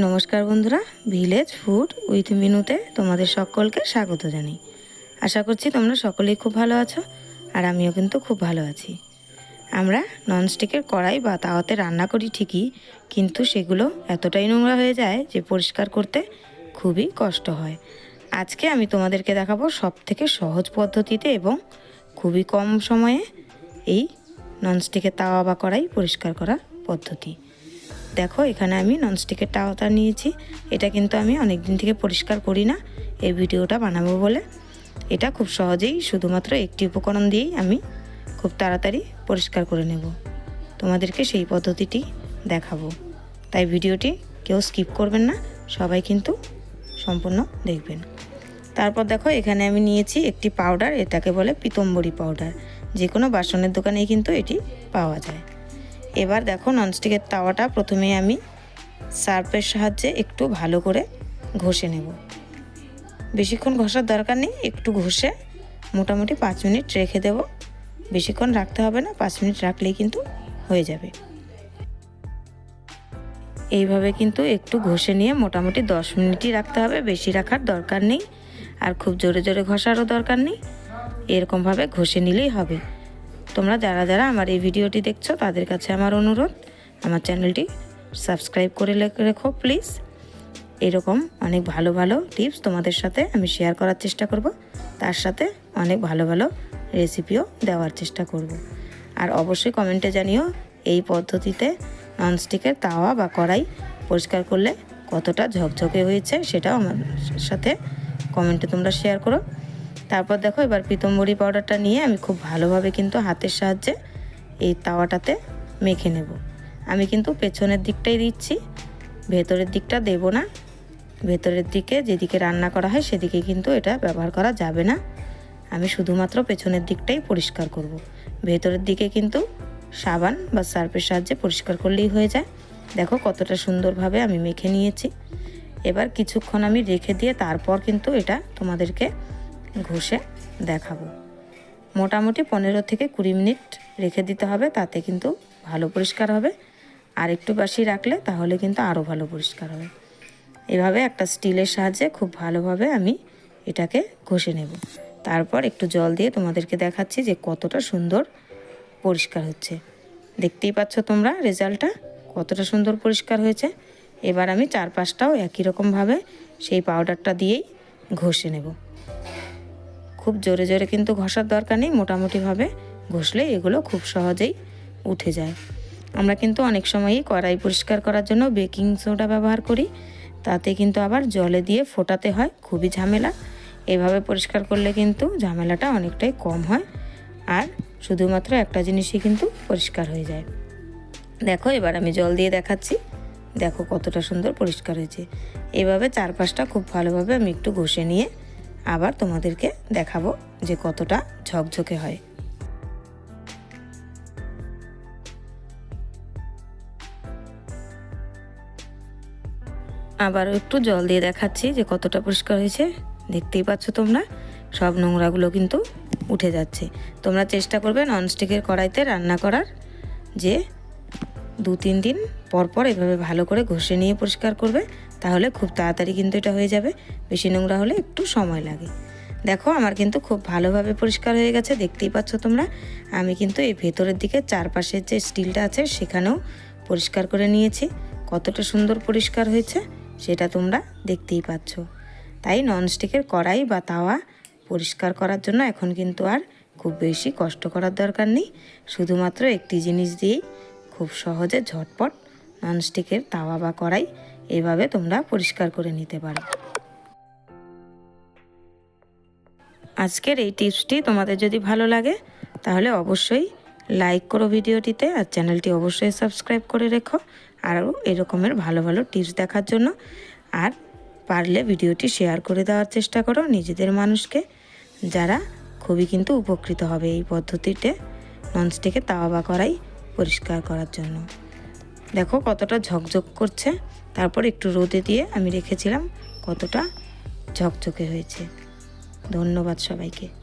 নমস্কার বন্ধুরা village food with মিনুতে তোমাদের সকলকে স্বাগত জানাই। আশা করছি তোমরা সকলেই খুব ভালো আছো আর আমিও কিন্তু খুব ভালো আছি। আমরা ননস্টিকের কড়াই বা তাওয়াতে রান্না করি ঠিকই, কিন্তু সেগুলো এতটাই নোংরা হয়ে যায় যে পরিষ্কার করতে খুবই কষ্ট হয়। আজকে আমি তোমাদেরকে দেখাবো সব থেকে সহজ পদ্ধতিতে এবং খুবই কম সময়ে এই ননস্টিকের তাওয়া বা কড়াই পরিষ্কার করার পদ্ধতি। দেখো, এখানে আমি ননস্টিকের তাওয়াটা নিয়েছি। এটা কিন্তু আমি অনেক দিন থেকে পরিষ্কার করি না। এই ভিডিওটা বানাবো বলে। এটা খুব সহজেই শুধুমাত্র একটি উপকরণ দিয়েই আমি খুব তাড়াতাড়ি পরিষ্কার করে নেব। তোমাদেরকে সেই পদ্ধতিটি দেখাবো। তাই ভিডিওটি কেউ স্কিপ করবেন না, সবাই কিন্তু সম্পূর্ণ দেখবেন। তারপর দেখো, এখানে আমি নিয়েছি একটি পাউডার, এটাকে বলে পিতম্বরী পাউডার। যে কোনো বাসনের দোকানেই কিন্তু এটি পাওয়া যায়। এবার দেখো ননস্টিকের তাওয়াটা প্রথমে আমি সার্ফের সাহায্যে একটু ভালো করে ঘষে নেব। বেশিক্ষণ ঘষার দরকার নেই, একটু ঘষে মোটামুটি পাঁচ মিনিট রেখে দেব। বেশিক্ষণ রাখতে হবে না, পাঁচ মিনিট রাখলেই কিন্তু হয়ে যাবে। এইভাবে কিন্তু একটু ঘষে নিয়ে মোটামুটি দশ মিনিটই রাখতে হবে, বেশি রাখার দরকার নেই। আর খুব জোরে জোরে ঘষারও দরকার নেই। এরকমভাবে ঘষে নিলেই হবে। তোমরা যারা যারা আমার এই ভিডিওটি দেখছ, তাদের কাছে আমার অনুরোধ, আমার চ্যানেলটি সাবস্ক্রাইব করে রেখো, প্লিজ। এরকম অনেক ভালো ভালো টিপস তোমাদের সাথে আমি শেয়ার করার চেষ্টা করব। তার সাথে অনেক ভালো ভালো রেসিপিও দেওয়ার চেষ্টা করব। আর অবশ্যই কমেন্টে জানিও এই পদ্ধতিতে ননস্টিকের তাওয়া বা কড়াই পরিষ্কার করলে কতটা ঝকঝকে হয়েছে সেটাও আমার সাথে কমেন্টে তোমরা শেয়ার করো। তারপর দেখো এবার পিতম্বরী পাউডারটা নিয়ে আমি খুব ভালোভাবে কিন্তু হাতের সাহায্যে এই তাওয়াটাতে মেখে নেব। আমি কিন্তু পেছনের দিকটাই দিচ্ছি, ভেতরের দিকটা দেব না। ভেতরের দিকে যেদিকে রান্না করা হয় সেদিকে কিন্তু এটা ব্যবহার করা যাবে না। আমি শুধুমাত্র পেছনের দিকটাই পরিষ্কার করব। ভেতরের দিকে কিন্তু সাবান বা সার্ফের সাহায্যে পরিষ্কার করলেই হয়ে যায়। দেখো কতটা সুন্দরভাবে আমি মেখে নিয়েছি। এবার কিছুক্ষণ আমি রেখে দিয়ে তারপর কিন্তু এটা তোমাদেরকে ঘষে দেখাবো। মোটামুটি পনেরো থেকে কুড়ি মিনিট রেখে দিতে হবে, তাতে কিন্তু ভালো পরিষ্কার হবে। আর একটু বাসি রাখলে তাহলে কিন্তু আরও ভালো পরিষ্কার হবে। এভাবে একটা স্টিলের সাহায্যে খুব ভালোভাবে আমি এটাকে ঘষে নেব। তারপর একটু জল দিয়ে তোমাদেরকে দেখাচ্ছি যে কতটা সুন্দর পরিষ্কার হচ্ছে। দেখতেই পাচ্ছ তোমরা রেজাল্টটা কতটা সুন্দর পরিষ্কার হয়েছে। এবার আমি চার পাঁচটাও একই রকমভাবে সেই পাউডারটা দিয়েই ঘষে নেব। খুব জোরে জোরে কিন্তু ঘষার দরকার নেই, মোটামুটিভাবে ঘষলে এগুলো খুব সহজেই উঠে যায়। আমরা কিন্তু অনেক সময়ই কড়াই পরিষ্কার করার জন্য বেকিং সোডা ব্যবহার করি, তাতে কিন্তু আবার জলে দিয়ে ফোটাতে হয়, খুবই ঝামেলা। এভাবে পরিষ্কার করলে কিন্তু ঝামেলাটা অনেকটাই কম হয়, আর শুধুমাত্র একটা জিনিসই কিন্তু পরিষ্কার হয়ে যায়। দেখো, এবার আমি জল দিয়ে দেখাচ্ছি। দেখো কতটা সুন্দর পরিষ্কার হয়েছে। এভাবে চারপাশটা খুব ভালোভাবে আমি একটু ঘষে নিয়ে আবার তোমাদেরকে দেখাবো যে কতটা ঝকঝকে হয়। আবার একটু জল দিয়ে দেখাচ্ছি যে কতটা পরিষ্কার হয়েছে। দেখতেই পাচ্ছ তোমরা, সব নোংরাগুলো কিন্তু উঠে যাচ্ছে। তোমরা চেষ্টা করবে ননস্টিকের কড়াইতে রান্না করার, যে দু তিন দিন পর পর এভাবে ভালো করে ঘষে নিয়ে পরিষ্কার করবে। তাহলে খুব তাড়াতাড়ি কিন্তু এটা হয়ে যাবে। বেশি নোংরা হলে একটু সময় লাগে। দেখো, আমার কিন্তু খুব ভালোভাবে পরিষ্কার হয়ে গেছে, দেখতেই পাচ্ছ তোমরা। আমি কিন্তু এই ভেতরের দিকে চারপাশের যে স্টিলটা আছে সেখানেও পরিষ্কার করে নিয়েছি। কতটা সুন্দর পরিষ্কার হয়েছে, সেটা তোমরা দেখতেই পাচ্ছ। তাই ননস্টিকের কড়াই বা তাওয়া পরিষ্কার করার জন্য এখন কিন্তু আর খুব বেশি কষ্ট করার দরকার নেই। শুধুমাত্র একটি জিনিস দিয়েই খুব সহজে ঝটপট ননস্টিকের তাওয়া বা কড়াই এভাবে তোমরা পরিষ্কার করে নিতে পারো। আজকের এই টিপসটি তোমাদের যদি ভালো লাগে, তাহলে অবশ্যই লাইক করো ভিডিওটিতে আর চ্যানেলটি অবশ্যই সাবস্ক্রাইব করে রেখো। আরও এরকমের ভালো ভালো টিপস দেখার জন্য। আর পারলে ভিডিওটি শেয়ার করে দেওয়ার চেষ্টা করো নিজেদের মানুষকে, যারা খুবই কিন্তু উপকৃত হবে এই পদ্ধতিতে ননস্টিকে তাওয়া করাই পরিষ্কার করার জন্য। দেখো কতটা ঝকঝক করছে। তারপর একটু রোদে দিয়ে আমি রেখেছিলাম কতটা ঝকঝকে হয়েছে। ধন্যবাদ সবাইকে।